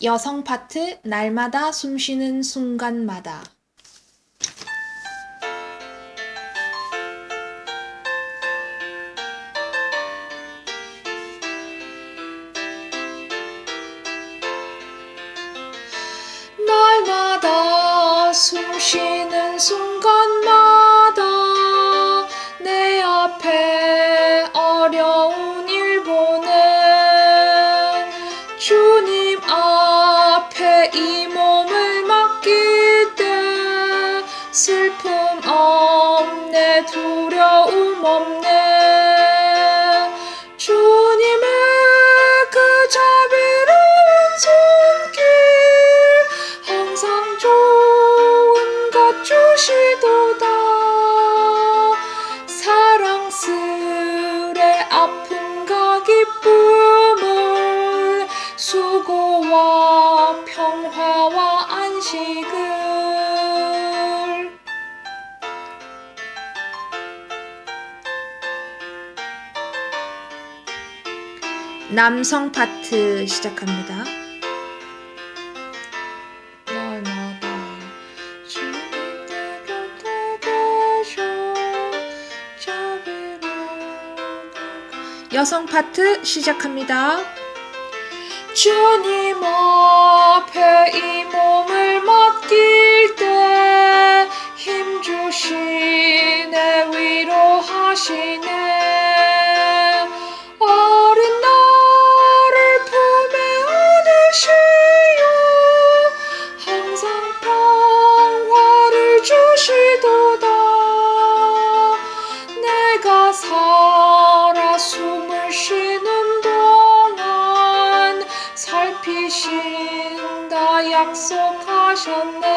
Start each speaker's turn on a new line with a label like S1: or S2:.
S1: 여성 파트 날마다 숨쉬는 순간마다. 날마다 숨쉬는 순간마다 슬픔 없네 두려움 없네. 주님의 그 자비로운 손길 항상 좋은 것 주시도다. 사랑스레 아픔과 기쁨을 수고와 평화와 안식을 남성 파트 시작합니다. 여성 파트 시작합니다. 주님 앞 주시도다 내가 살아 숨을 쉬는 동안 살피신다 약속하셨네